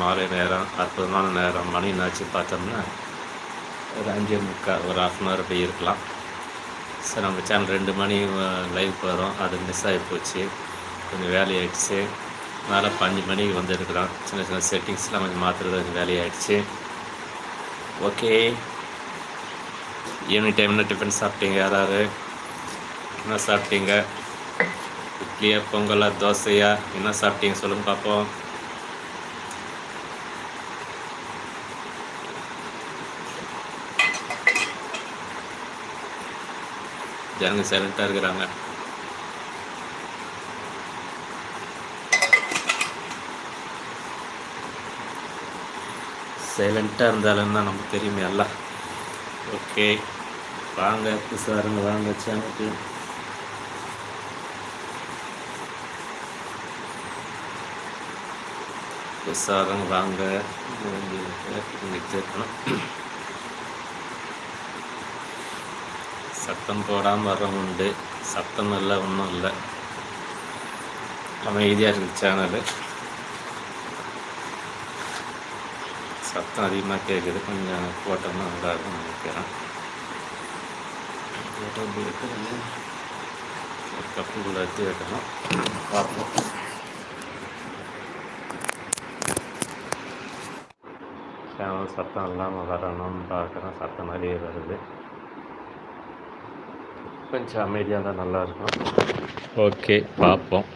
மாலை நேரம் அற்புதமான நேரம் மணி நாச்சு பார்த்தோம்னா ஒரு அஞ்சு முக்கால் ஒரு ஆஃப் அன் ஹவர் அப்படி இருக்கலாம். சார் நம்ம சேனல் ரெண்டு மணி லைவ் போகிறோம் அது மிஸ் ஆகி போச்சு. கொஞ்சம் வேலையாயிடுச்சு. அதனால் இப்போ அஞ்சு மணிக்கு வந்துருக்குறோம் சின்ன சின்ன செட்டிங்ஸ்லாம் கொஞ்சம் மாற்றுறது கொஞ்சம் வேலையாயிடுச்சு. ஓகே ஈவினிங் டைம் டிஃபன் சாப்பிட்டீங்க யாராவது? என்ன சாப்பிட்டீங்க? இட்லியா பொங்கலா தோசையா? என்ன சாப்பிட்டீங்க? சொல்லுங்க பார்ப்போம் ஜனங்க சைலண்ட்டாக இருக்கிறாங்க. சைலண்ட்டாக இருந்தாலும் தான் நமக்கு தெரியுமே எல்லாம். ஓகே வாங்க புதுசாருங்க வாங்க சேனலுக்கு. புதுசாரங்க வாங்க. இங்கே இருக்கணும் சத்தம் போடாமல் வர்றவங்க உண்டு. சத்தம் இல்லை ஒன்றும் இல்லை. அமைதியாக இருக்குது சேனலு சத்தம் அதிகமாக கேட்குது கொஞ்சம் போட்டோம்னா நல்லா இருக்கும் நினைக்கிறேன். ஒரு கப்புக்குள்ளே எடுத்து வைக்கணும். பார்ப்போம். சேனல் சத்தம் இல்லாமல் வரணும்னு பார்க்குறேன். சத்தம் நிறைய வருது. கொஞ்சம் அமைதியாக இருந்தால் நல்லாயிருக்கும் ஓகே பார்ப்போம்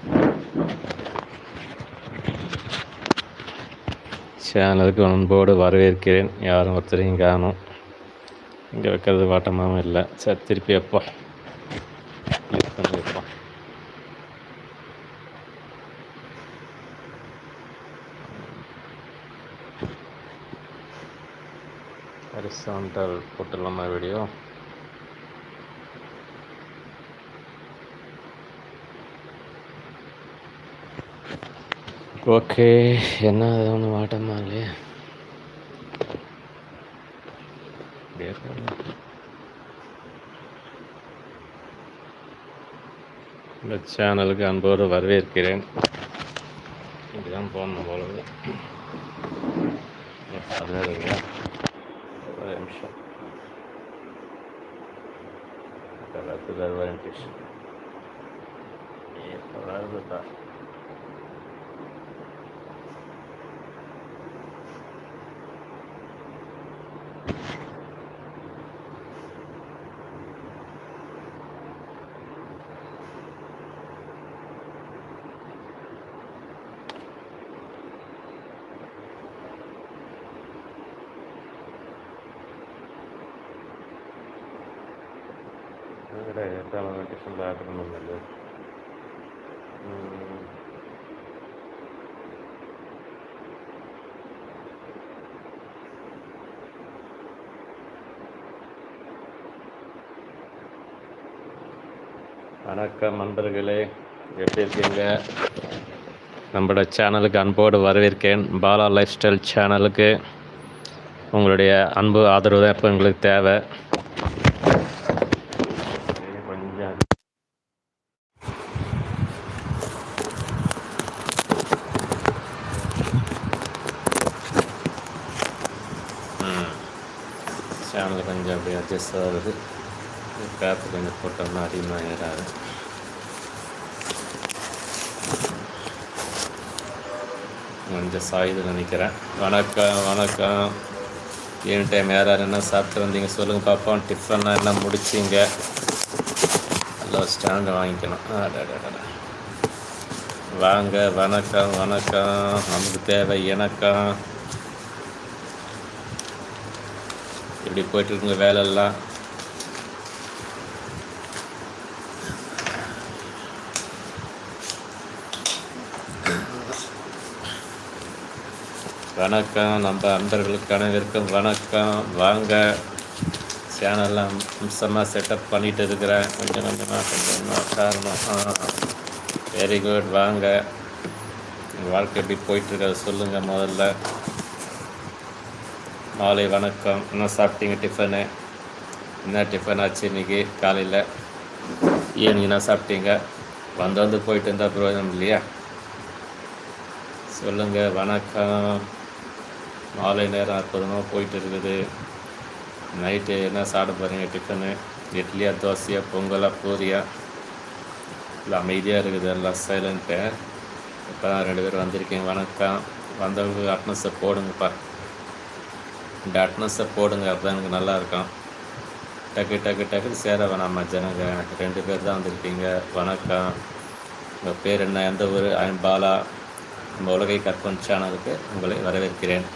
சேனலுக்கு அன்போடு வரவேற்கிறேன். யாரும் ஒருத்தரையும் காணும். இங்கே வைக்கிறது வாட்டமாகவும் இல்லை. சரி திருப்பி எப்போ யூஸ் பண்ணி வைப்போம். ஹரிசாண்டல் போட்டுடலாமா வீடியோ ஓகே என்ன அது ஒன்றும் வாட்டமாக இல்லையே இந்த சேனலுக்கு அன்போடு வரவேற்கிறேன் இப்படிதான் போடணும் போலவே வரவேற்கிறேன் ஒரு நிமிஷம் கலர் கலர் ஏ கலர் வணக்கம் நண்பர்களே எப்படி இருக்கீங்க? நம்மளோட சேனலுக்கு அன்போடு வரவேற்கேன். பாலா லைஃப் ஸ்டைல் சேனலுக்கு உங்களுடைய அன்பு ஆதரவு தான் இப்போ எங்களுக்கு தேவை. கொஞ்சம் சேனல் கொஞ்சம் அப்படியே அட்ஜஸ்ட் ஆகுது. கொஞ்சம் போட்டோம்னா அதிகமாக ஏறாது கொஞ்சம் சாயுது நினைக்கிறேன் வணக்கம் வணக்கம் ஈவினிங் டைம் யார் யார் என்ன சாப்பிட்டு வந்தீங்க சொல்லுங்கள் பார்ப்போம் டிஃபன்லாம் என்ன முடிச்சிங்க நல்லா ஸ்டாண்டு வாங்கிக்கணும் அடடடடா. வாங்க வணக்கம் வணக்கம் நமக்கு தேவை இணக்கம் இப்படி போயிட்டுருக்குங்க வேலையெல்லாம் வணக்கம். நம்ம அன்பர்களுக்கு அனைவருக்கும் வணக்கம். வாங்க. சேனல்லாம் அம்சமாக செட்டப் பண்ணிட்டு இருக்கிறேன் கொஞ்சம் கொஞ்சமாக கொஞ்சம் கொஞ்சமாக காரணம் வெரி குட் வாங்க. உங்கள் வாழ்க்கை எப்படி போயிட்டுருக்காது சொல்லுங்கள் முதல்ல. மாலை வணக்கம். என்ன சாப்பிட்டீங்க டிஃபனு என்ன டிஃபன் ஆச்சு இன்னைக்கு? காலையில். ஈவினிங் என்ன சாப்பிட்டீங்க? வந்து வந்து போயிட்டு இருந்தால் பிரயோஜனம் இல்லையா? சொல்லுங்கள் வணக்கம். மாலை நேரம் அற்புதமாக போயிட்டு இருக்குது. நைட்டு என்ன சாப்பிட போகிறீங்க டிஃபனு இட்லியா தோசையா பொங்கலா பூரியா? இல்லை அமைதியாக இருக்குது. எல்லாம் சைலண்ட்டு இப்போ தான் ரெண்டு பேரும் வந்திருக்கீங்க. வணக்கம். வந்தவங்க அட்னஸை போடுங்கப்பா இந்த அட்னஸை போடுங்க. அப்போ எனக்கு நல்லா இருக்கும். டக்கு டக்கு டக்குன்னு சேர வேணாமா ஜனங்க? ரெண்டு பேர் தான் வந்திருக்கீங்க. வணக்கம். உங்கள் பேர் என்ன? எந்த ஊர்? ஐம் பாலா. நம்ம உலகை கற்பன் சேனலுக்கு உங்களை வரவேற்கிறேன்.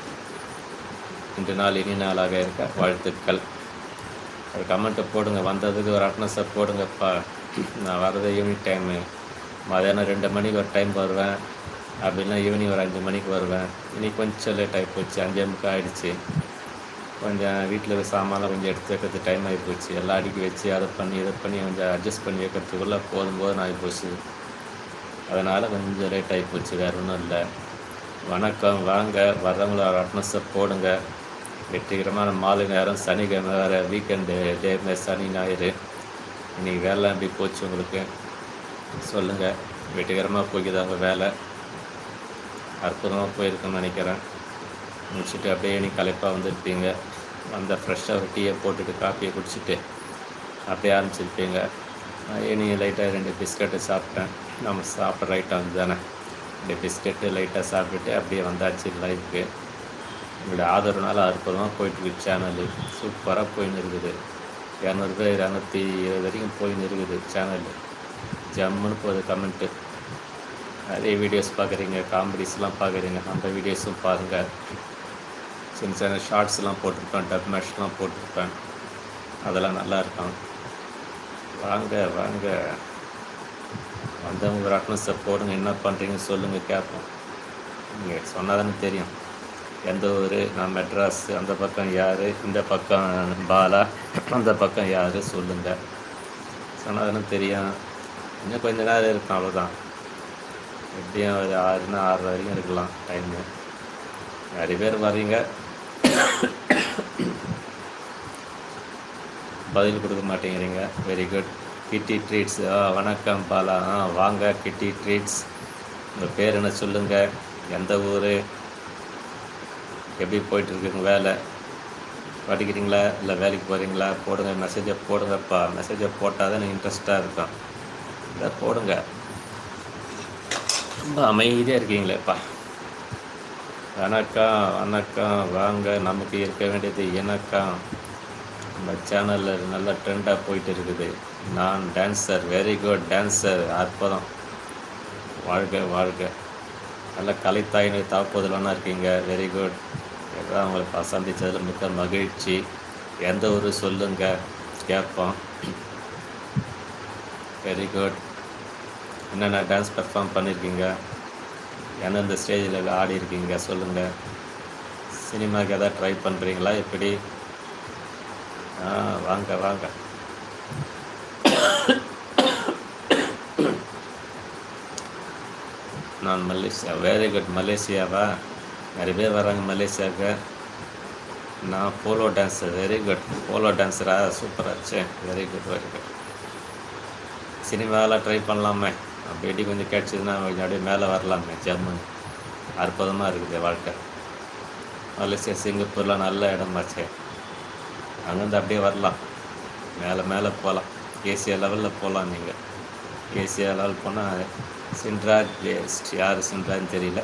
இன்று நாள் இனி நாளாக இருக்க வாழ்த்துக்கள். ஒரு கமெண்ட்டை போடுங்க வந்ததுக்கு ஒரு அட்னஸை போடுங்கப்பா. நான் வர்றது ஈவினிங் டைமு மதியானம் ரெண்டு மணிக்கு ஒரு டைம் வருவேன். அப்படின்னா ஈவினிங் ஒரு அஞ்சு மணிக்கு வருவேன். இன்னைக்கு கொஞ்சம் லேட் ஆகி போச்சு அஞ்சே முக்கால் ஆகிடுச்சு கொஞ்சம் வீட்டில் சாமான்லாம் கொஞ்சம் எடுத்து வைக்கிறது டைம் ஆகி போச்சு. எல்லாம் அடுக்கி வச்சு அதை பண்ணி இதை பண்ணி கொஞ்சம் அட்ஜஸ்ட் பண்ணி வைக்கிறதுக்குள்ளே போதும் போதும் ஆகி போச்சு. அதனால் கொஞ்சம் லேட் ஆகி போச்சு வேறு ஒன்றும் இல்லை. வணக்கம் வாங்க வர்றவங்கள ஒரு அட்னஸை போடுங்க. வெற்றிகரமான மாலை நேரம் சனிக்கிழமை வேறு வீக்கெண்டு டேமே சனி ஞாயிறு. இன்றைக்கி வேலை எப்படி போச்சு உங்களுக்கு? சொல்லுங்கள் வெற்றிகரமாக போய்க்குதாங்க வேலை. அற்புதமாக போயிருக்குன்னு நினைக்கிறேன். முடிச்சுட்டு அப்படியே நீ களைப்பாக வந்துருப்பீங்க. அந்த ஃப்ரெஷ்ஷாக ஒரு டீயை போட்டுட்டு காப்பியை குடிச்சிட்டு அப்படியே ஆரம்பிச்சிருப்பீங்க. இனி லைட்டாக ரெண்டு பிஸ்கட்டு சாப்பிட்டேன். நம்ம சாப்பிட்ற ஐட்டம் வந்து தானே. ரெண்டு பிஸ்கட்டு லைட்டாக சாப்பிட்டுட்டு அப்படியே வந்தாச்சு லைஃப்க்கு உங்களுடைய ஆதரவுனால அற்புதமாக போயிட்டுருக்கு சேனலு சூப்பராக போயின்னு இருக்குது இரநூறு பேர் இரநூத்தி இருபது வரைக்கும் போயின்னு இருக்குது சேனலு ஜம்முன்னு போகுது கமெண்ட்டு நிறைய வீடியோஸ் பார்க்குறீங்க காமெடிஸ்லாம் பார்க்குறீங்க அந்த வீடியோஸும் பாருங்கள் சின்ன சின்ன ஷார்ட்ஸ்லாம் போட்டிருப்பேன் டப் மேட்ச்லாம் போட்டிருப்பேன். அதெல்லாம் நல்லா இருக்கும். வாங்க வாங்க. வந்தவங்க ஒரு அட்னஸை போடுங்க. என்ன பண்ணுறீங்கன்னு சொல்லுங்கள் கேட்போம். நீங்கள் சொன்னால் தானே தெரியும். எந்த ஊர் நான் மெட்ராஸ் அந்த பக்கம் யார் இந்த பக்கம் பாலா அந்த பக்கம் யார் சொல்லுங்கள் சொன்னால் தானே தெரியும். இன்னும் கொஞ்ச நேரம் இருக்கும் அவ்வளோதான் எப்படியும் ஒரு ஆறுனா ஆறு வரைக்கும் இருக்கலாம் டைமு நிறைய பேர் வரீங்க பதில் கொடுக்க மாட்டேங்கிறீங்க. வெரி குட் கிட்டி ட்ரீட்ஸ் ஆ வணக்கம் பாலா. ஆ வாங்க கிட்டி ட்ரீட்ஸ் உங்கள் பேர் என்ன சொல்லுங்கள் எந்த ஊர்? எப்படி போயிட்டுருக்குங்க வேலை? படிக்கிறீங்களா? இல்லை வேலைக்கு போகிறீங்களா போடுங்க மெசேஜை போடுங்கப்பா. மெசேஜை போட்டால் தான் இன்ட்ரெஸ்ட்டாக இருக்கும் இதை போடுங்க. ரொம்ப அமைதியாக இருக்கீங்களேப்பா. வணக்கம் வணக்கம். வாங்க நமக்கு இருக்க வேண்டியது எனக்கம். நம்ம சேனலில் நல்ல ட்ரெண்டாக போயிட்டு இருக்குது நான் டான்ஸர் வெரி குட் டான்ஸர் அற்புதம். வாழ்க வாழ்க. நல்ல கலைத்தாயினை தாக்குவதிலான இருக்கீங்க. வெரி குட் எதாவது அவங்களை சந்தித்ததில் மிக்க மகிழ்ச்சி. எந்த ஊர் சொல்லுங்க? கேட்போம். வெரி குட் என்னென்ன டான்ஸ் பெர்ஃபார்ம் பண்ணியிருக்கீங்க எந்தெந்த ஸ்டேஜில் ஆடி இருக்கீங்க? சொல்லுங்கள் சினிமாவுக்கு எதாவது ட்ரை பண்ணுறீங்களா எப்படி? ஆ வாங்க வாங்க. நான் மலேசியா வெரி குட் மலேசியாவா? நிறைய பேர் வராங்க மலேசியாவுக்கு. நான் polo dancer very good polo டான்ஸரா சூப்பராச்சு வெரி குட் வெரி குட் சினிமாவில் ட்ரை பண்ணலாமே. அப்படி கொஞ்சம் கிடச்சிதுன்னா கொஞ்சம் அப்படியே மேலே வரலாமே ஜம்முன்னு அற்புதமாக இருக்குது வாழ்க்கை. மலேசியா சிங்கப்பூர்லாம் நல்ல இடமாச்சே. அங்கேருந்து அப்படியே வரலாம். மேலே மேலே போகலாம். ஏசியா லெவலில் போகலாம் நீங்கள் ஏசியா லெவல் போனால் சின்ராஜ் பேஸ்ட் யார் சின்ராஜ்னு தெரியல.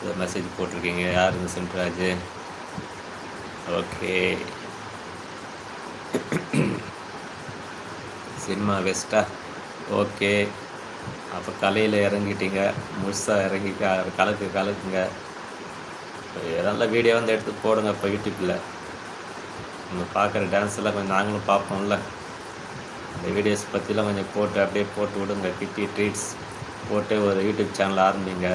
இதை மெசேஜ் போட்டிருக்கீங்க. யார் இந்த சென்ட்ராஜ்? ஓகே சினிமா வெஸ்ட்டா ஓகே அப்போ கலையில் இறங்கிட்டீங்க. முழுசாக இறங்கி கலக்கு கலக்குங்க. நல்ல வீடியோ வந்து எடுத்து போடுங்க இப்போ யூடியூப்பில் நம்ம பார்க்குற டான்ஸெல்லாம் கொஞ்சம் நாங்களும் பார்ப்போம்ல. இந்த வீடியோஸ் பற்றிலாம் கொஞ்சம் போட்டு அப்படியே போட்டு விடுங்க. கிட்டி ட்ரீட்ஸ் போட்டு ஒரு யூடியூப் சேனல் ஆரம்பிங்க.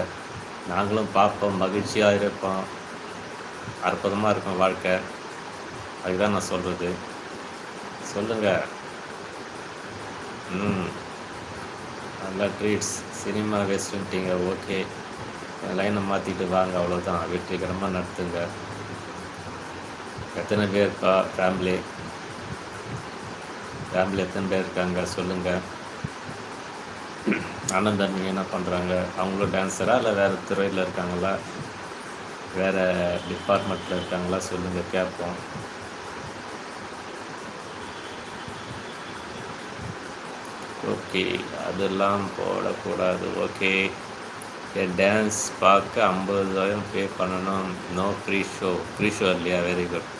நாங்களும் பார்ப்போம் மகிழ்ச்சியாக இருப்போம். அற்புதமாக இருக்கும் வாழ்க்கை. அதுதான் நான் சொல்கிறது சொல்லுங்கள் ம். நல்லா ட்ரீட்ஸ் சினிமா வெஸ்ட்டுன்ட்டீங்க ஓகே லைனை மாற்றிட்டு வாங்க அவ்வளோதான் வெற்றிகரமாக நடத்துங்க. எத்தனை பேர் இருக்கா ஃபேமிலி ஃபேமிலி எத்தனை பேர் இருக்காங்க? சொல்லுங்கள் அண்ணன் தம்பி என்ன பண்ணுறாங்க அவங்களும் டான்ஸரா இல்லை வேறு துறையில் இருக்காங்களா? வேறு டிபார்ட்மெண்ட்டில் இருக்காங்களா? சொல்லுங்கள் கேட்போம். ஓகே அதெல்லாம் போடக்கூடாது. ஓகே. என் டான்ஸ் பார்க்க ஐம்பதாயிரம் பே பண்ணணும். No free show free show இல்லையா? வெரி குட்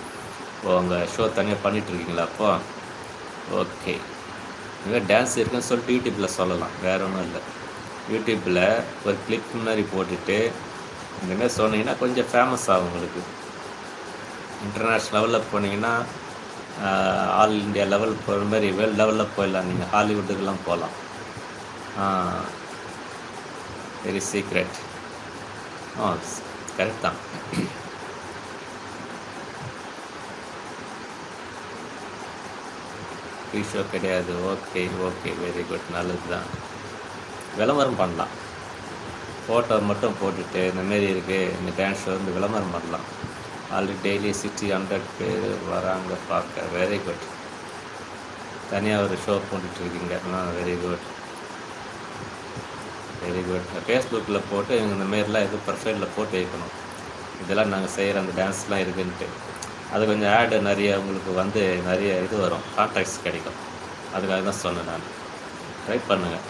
ஓ உங்கள் ஷோ தனியாக பண்ணிகிட்ருக்கீங்களா அப்போ? ஓகே. இங்கே டான்ஸ் இருக்குன்னு சொல்லிட்டு யூடியூப்பில் சொல்லலாம். வேறு ஒன்றும் இல்லை. யூடியூப்பில் ஒரு கிளிப் முன்னாடி போட்டுட்டு இந்த மாதிரி சொன்னீங்கன்னா கொஞ்சம் ஃபேமஸ் ஆகும் உங்களுக்கு. இன்டர்நேஷ்னல் லெவலில் போனீங்கன்னா ஆல் இண்டியா லெவல் போகிற மாதிரி வேர்ல்டு லெவலில் போயிடலாம். நீங்கள் ஹாலிவுட்டுக்கெல்லாம் போகலாம். வெரி சீக்ரெட் ஆ கரெக்ட் தான். ஃப்ரீ ஷோ கிடையாது. ஓகே ஓகே வெரி குட் நல்லது தான் விளம்பரம் பண்ணலாம். ஃபோட்டோ மட்டும் போட்டுட்டு இந்தமாரி இருக்குது இந்த டான்ஸ் ஷோ வந்து விளம்பரம் பண்ணலாம். ஆல்ரெடி டெய்லி சிக்ஸ்டி ஹண்ட்ரட் பேர் வராங்க பார்க்க. வெரி குட் தனியாக ஒரு ஷோ போட்டுட்ருக்கீங்க. வெரி குட் வெரி குட் ஃபேஸ்புக்கில் போட்டு இந்த மாரிலாம் எதுவும் ப்ரொஃபைலில் போட்டு வைக்கணும். இதெல்லாம் நாங்கள் செய்கிற அந்த டான்ஸ்லாம் இருக்குன்ட்டு. அது கொஞ்சம் ஆடு நிறைய உங்களுக்கு வந்து நிறைய இது வரும். கான்டாக்ட்ஸ் கிடைக்கும். அதுக்காக தான் சொன்னேன் நான். ட்ரை பண்ணுங்கள்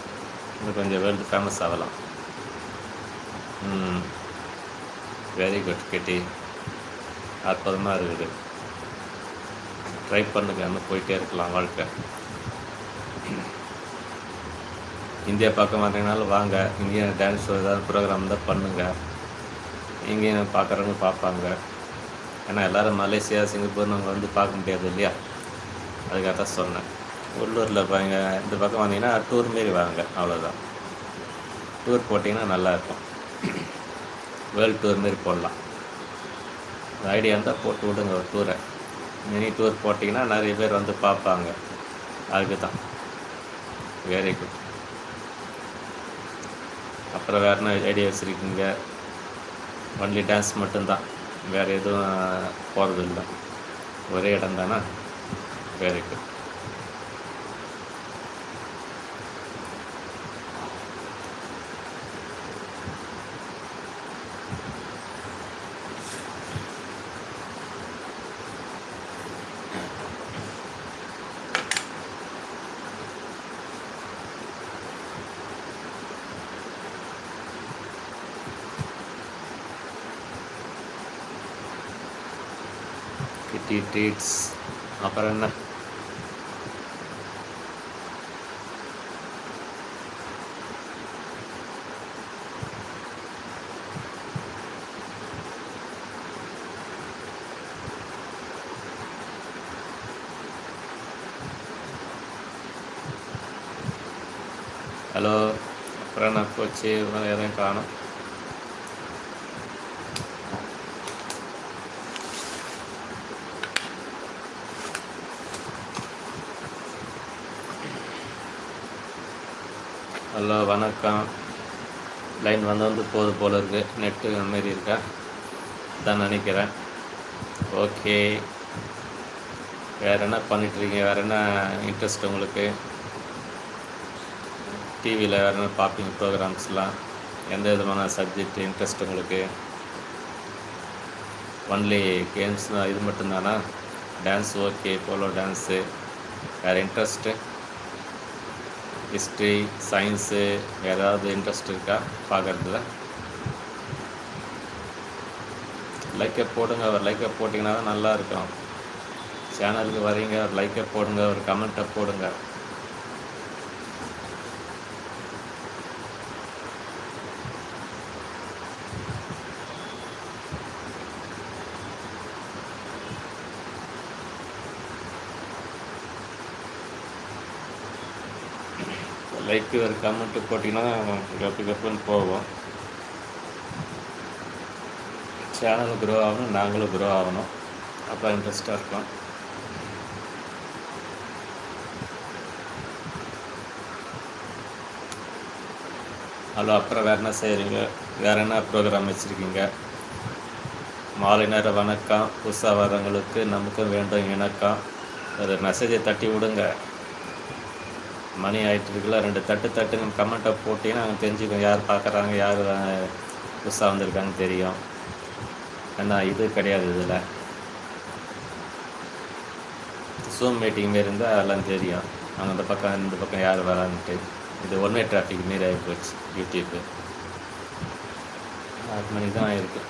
இன்னும் கொஞ்சம் வேர்ல்டு ஃபேமஸ் ஆகலாம். வெரி குட் கிட்டி அற்புதமாக இருக்குது. ட்ரை பண்ணுங்கள் இன்னும் போயிட்டே இருக்கலாம் வாழ்க்கை. இந்தியா பார்க்க மாட்டேங்கனாலும் வாங்க. இங்கேயும் டான்ஸ் ஏதாவது ப்ரோக்ராம் தான் பண்ணுங்கள் இங்கேயும் பார்க்குறவங்க பார்ப்பாங்க. ஏன்னா எல்லோரும் மலேசியா சிங்கப்பூர் நம்ம வந்து பார்க்க முடியாது இல்லையா? அதுக்காக தான் சொன்னேன். உள்ளூரில் பாருங்க இந்த பக்கம் வந்தீங்கன்னா டூர் மாரி வாங்க அவ்வளோதான் டூர் போட்டிங்கன்னா நல்லாயிருக்கும். வேர்ல்டு டூர் மாரி போடலாம். ஐடியா இருந்தால் போட்டு விடுங்க ஒரு டூரை மினி டூர் போட்டிங்கன்னா நிறைய பேர் வந்து பார்ப்பாங்க. அதுக்கு தான் வெரி குட் அப்புறம் வேறு என்ன ஐடியா வச்சுருக்கீங்க? ஒன்லி டான்ஸ் மட்டும்தான். வேறு எதுவும் போகிறது இல்லை ஒரே இடம் தானே வெரி குட் கிட்டி ட்ரீட்ஸ் அப்புறம் என்ன ஹலோ அப்புறம் என்ன போச்சு ஹலோ வணக்கம். லைன் வந்து வந்து போகுது போல் இருக்குது நெட்டு மாரி இருக்கா? தான் நினைக்கிறேன். ஓகே வேறு என்ன பண்ணிகிட்ருக்கீங்க வேறு என்ன இன்ட்ரெஸ்ட் உங்களுக்கு? டிவியில் வேறு என்ன பார்ப்பீங்க ப்ரோக்ராம்ஸ்லாம் எந்த விதமான சப்ஜெக்ட் இன்ட்ரெஸ்ட் உங்களுக்கு? ஒன்லி கேம்ஸ் தான் இது மட்டும்தானா? டான்ஸ் ஓகே போலோ டான்ஸு வேறு இன்ட்ரெஸ்ட்டு ஹிஸ்ட்ரி சயின்ஸு ஏதாவது இன்ட்ரெஸ்ட் இருக்கா பார்க்குறதுல லைக்கை போடுங்க ஒரு லைக்கை போட்டிங்கன்னா தான் நல்லா இருக்கும். சேனலுக்கு வரீங்க ஒரு லைக்கை போடுங்க ஒரு கமெண்ட்டை போடுங்க. லைக்கு ஒரு கமெண்ட்டு போட்டிங்கன்னா கப்பு கப்புன்னு போவோம். சேனல் க்ரோ ஆகணும் நாங்களும் க்ரோ ஆகணும். அப்போ இன்ட்ரெஸ்ட்டாக இருக்கும். ஹலோ அப்புறம் வேறு என்ன செய்கிறீங்க வேறு என்ன ப்ரோக்ராம் வச்சுருக்கீங்க? மாலை நேரம் வணக்கம். புதுசாக வரவங்களுக்கு நமக்கும் வேண்டும் இணக்கம். ஒரு மெசேஜை தட்டி விடுங்க. மணி ஆகிட்டு இருக்குல்ல ரெண்டு தட்டு தட்டுன்னு கமெண்ட்டை போட்டிங்கன்னா நாங்கள் தெரிஞ்சுக்கோம் யார் பார்க்குறாங்க யார் புதுசாக வந்திருக்காங்கன்னு தெரியும். ஏன்னா இது கிடையாது இதில். ஜூம் மீட்டிங் மாரி இருந்தால் அதெல்லாம் தெரியும். அவங்க அந்த பக்கம் இந்த பக்கம் யார் வரான்ட்டு. இது ஒன் வே டிராஃபிக் மாரி ஆகி போச்சு யூடியூப்பு ஆறு மணி தான் ஆயிருக்கு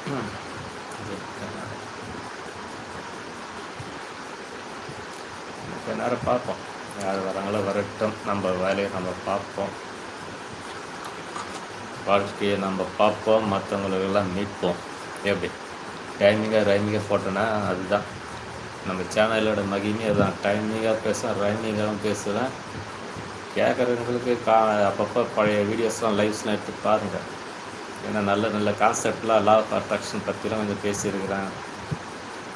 கொஞ்ச நேரம் பார்ப்போம். யார் வராங்களோ வரட்டும். நம்ம வேலையை நம்ம பார்ப்போம். வாழ்க்கையை நம்ம பார்ப்போம். மற்றவங்களுக்கெல்லாம் மீட்போம். எப்படி? டைமிங்காக ரைமிங்காக போட்டோன்னா அதுதான். நம்ம சேனலோட மகிமே அதுதான். டைமிங்காக பேசுவேன் ரைமிங்காகவும் பேசுவேன். கேட்குறவங்களுக்கு கா அப்பப்போ பழைய வீடியோஸ்லாம் லைவ்ஸ்லாம் எடுத்து பாருங்கள் ஏன்னா நல்ல நல்ல கான்செப்ட்லாம் லா ஆஃப் அட்ராக்ஷன் பற்றிலாம் கொஞ்சம் பேசியிருக்கிறேன்.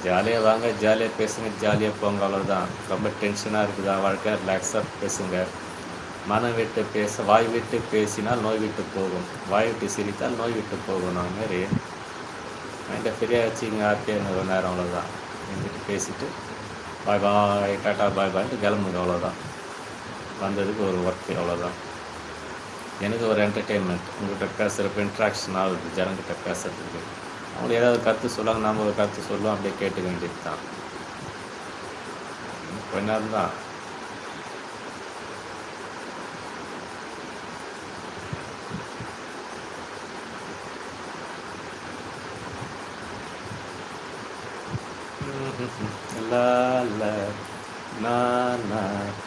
ஜாலியாக வாங்க ஜாலியாக பேசுங்க ஜாலியாக போங்க அவ்வளோதான் ரொம்ப டென்ஷனாக இருக்குதா வாழ்க்கை ரிலாக்ஸாக பேசுங்க. மனம் விட்டு பேச வாய் விட்டு பேசினால் நோய் விட்டு போகும். வாய் விட்டு சிரித்தால் நோய் விட்டு போகும். நான் மாதிரி மைண்டை ஃப்ரீயாக வச்சுங்க ஹாப்பியாக ஒரு நேரம் அவ்வளோதான் எங்கிட்ட பேசிட்டு பாய் பாய் டாட்டா பாய் பாய்ட்டு கிளம்புங்க அவ்வளோதான் வந்ததுக்கு ஒரு ஒர்க்கு அவ்வளோதான் எனக்கு ஒரு என்டர்டெயின்மெண்ட் உங்கள்கிட்ட பேசுகிறப்ப இன்ட்ராக்ஷன் ஆகுது ஜனங்கிட்ட பேசுறதுக்கு. அவங்க ஏதாவது கருத்து சொல்லுவாங்க நம்ம ஒரு கருத்து சொல்லுவோம் அப்படியே கேட்டுக்க வேண்டியது தான் கொஞ்ச நேரம் தான் லால நானா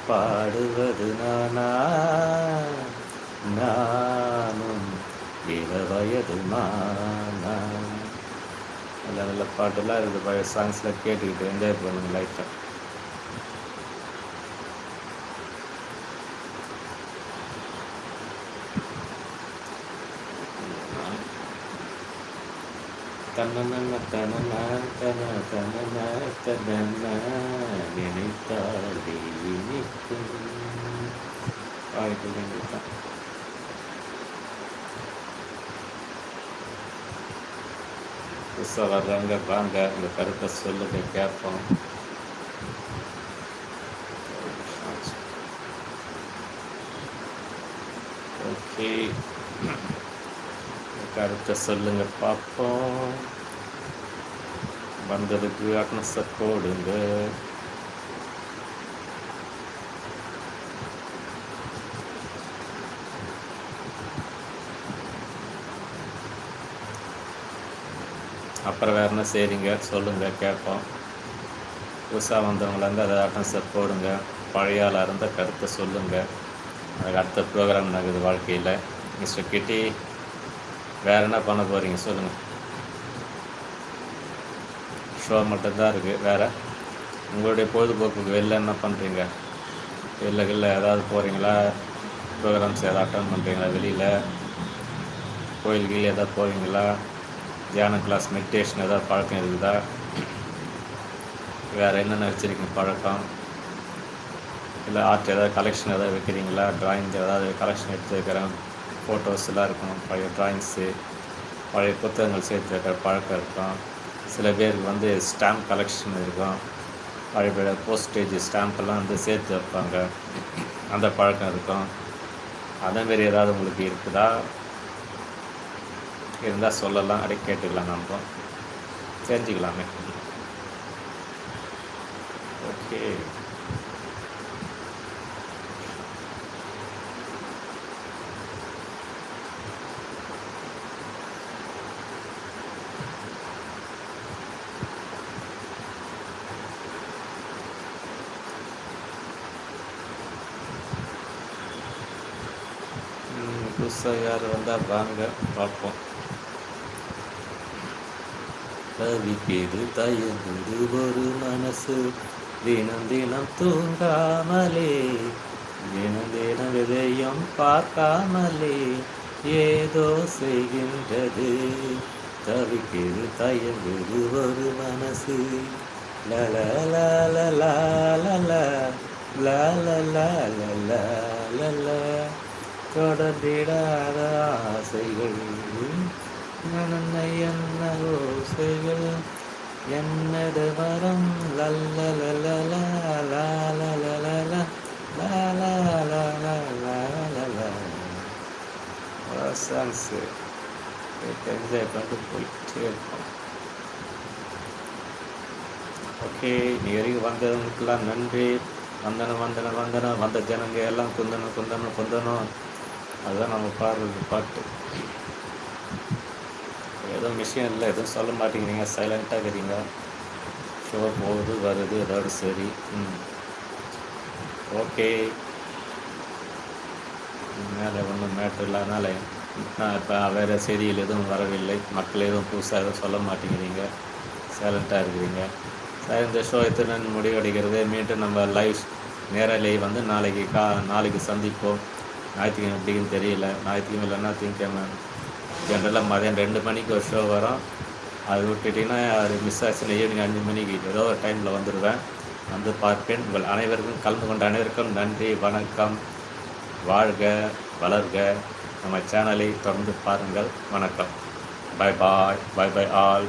பாடுவது நானா நானும் இளவயது நானா நல்ல நல்ல பாட்டெல்லாம் இருக்குது பழைய சாங்ஸில் கேட்டுக்கிட்டு என்ஜாய் பண்ணுங்க லைஃப்பை தன்னன தனன தன தனன தனன நினைத்தாடி இனிக்கும். பாடிட்டு வேண்டியதுதான் புதுசாக வர்றவங்க வாங்க இந்த கருத்தை சொல்லுங்க கேட்போம். ஓகே. கருத்தை சொல்லுங்க பார்ப்போம். வந்ததுக்கு அட்னஸை போடுங்க. அப்புறம் வேறு என்ன செய்கிறீங்க சொல்லுங்கள் கேட்போம். புதுசாக வந்தவங்களா இருந்தால் அதை அட்டன்ஸை போடுங்க. பழைய ஆளாக இருந்தால் கருத்தை சொல்லுங்கள் அதுக்கு அடுத்த ப்ரோக்ராம் நடக்குது வாழ்க்கையில். மிஸ்டர் கிட்டி வேறு என்ன பண்ண போகிறீங்க சொல்லுங்கள் ஷோ மட்டும்தான் இருக்குது வேறு? உங்களுடைய பொழுதுபோக்குக்கு வெளில என்ன பண்ணுறீங்க வெளில வெளில ஏதாவது போகிறீங்களா ப்ரோக்ராம்ஸ் ஏதாவது அட்டன் பண்ணுறீங்களா வெளியில்? கோயில் கீழ் ஏதாவது போவீங்களா? தியான கிளாஸ் மெடிடேஷன் ஏதாவது பழக்கம் இருக்குதா? வேறு என்னென்ன வச்சுருக்கீங்க பழக்கம்? இல்லை ஆர்ட் ஏதாவது கலெக்ஷன் ஏதாவது வைக்கிறீங்களா? ட்ராயிங் ஏதாவது கலெக்ஷன் எடுத்து வைக்கிறேன் ஃபோட்டோஸ்லாம் இருக்கும் பழைய ட்ராயிங்ஸு பழைய புத்தகங்கள் சேர்த்து வைக்கிற பழக்கம் இருக்கும். சில பேருக்கு வந்து ஸ்டாம்ப் கலெக்ஷன் இருக்கும். பழைய பழைய போஸ்டேஜ் ஸ்டாம்பெல்லாம் வந்து சேர்த்து வைப்பாங்க. அந்த பழக்கம் இருக்கும். அதேமாரி ஏதாவது உங்களுக்கு இருக்குதா? இருந்தால் சொல்லலாம் அப்படியே கேட்டுக்கலாம் நம்ம தெரிஞ்சுக்கலாமே. ஓகே. புதுசாக யார் வந்தால் வாங்க பார்ப்போம். தவிக்கிது தயங்குது ஒரு மனசு தினம் தினம் தூங்காமலே தினம் தினம் விதையும் பார்க்காமலே ஏதோ செய்கின்றது தவிக்கிது தயங்குது ஒரு மனசு லல லல லல லல தொடர்ந்திடாத ஆசைகள் நன்மை என்ன ஓசைகள் என்னது வரம்? சாங்ஸு என்ஜாய் பண்ணிட்டு போயிட்டே இருப்போம். ஓகே நீ வரைக்கும் வந்தவங்களுக்கெல்லாம் நன்றி. வந்தனம் வந்தனம் வந்தனம். வந்த ஜனங்க எல்லாம் குந்தணும் குந்தனம் குந்தனம். அதுதான் நம்ம பாடுறது பாட்டு. எதுவும் விஷயம் இல்லை எதுவும் சொல்ல மாட்டேங்கிறீங்க. சைலண்ட்டாக இருக்கிறீங்க. ஷோ போகுது வருது அதோட சரி. ம். ஓகே மேலே ஒன்றும் மேட்ரு இல்லாதனால நான் இப்போ வேறு செய்திகள் எதுவும் வரவில்லை. மக்கள் எதுவும் புதுசாக எதுவும் சொல்ல மாட்டேங்கிறீங்க. சைலண்ட்டாக இருக்கிறீங்க. சார் இந்த ஷோ எத்தனை முடிவடைகிறது மீண்டும் நம்ம லைவ் நேரலை வந்து நாளைக்கு கா நாளைக்கு சந்திப்போம். ஞாயிற்றுக்கிழமை எப்படின்னு தெரியல. ஞாயிற்றுக்கிழமை இல்லைன்னா திங்கக்கிழமை ஜென்ரலாக மதியம் ரெண்டு மணிக்கு ஒரு ஷோ வரும். அது விட்டுட்டிங்கன்னா அது மிஸ் ஆச்சுன்னா ஈவினிங் அஞ்சு மணிக்கு ஏதோ ஒரு டைமில் வந்துடுவேன் வந்து பார்ப்பேன். உங்கள் அனைவருக்கும் கலந்து கொண்ட அனைவருக்கும் நன்றி வணக்கம். வாழ்க வளர்க. நம்ம சேனலை தொடர்ந்து பாருங்கள். வணக்கம். Bye bye bye bye all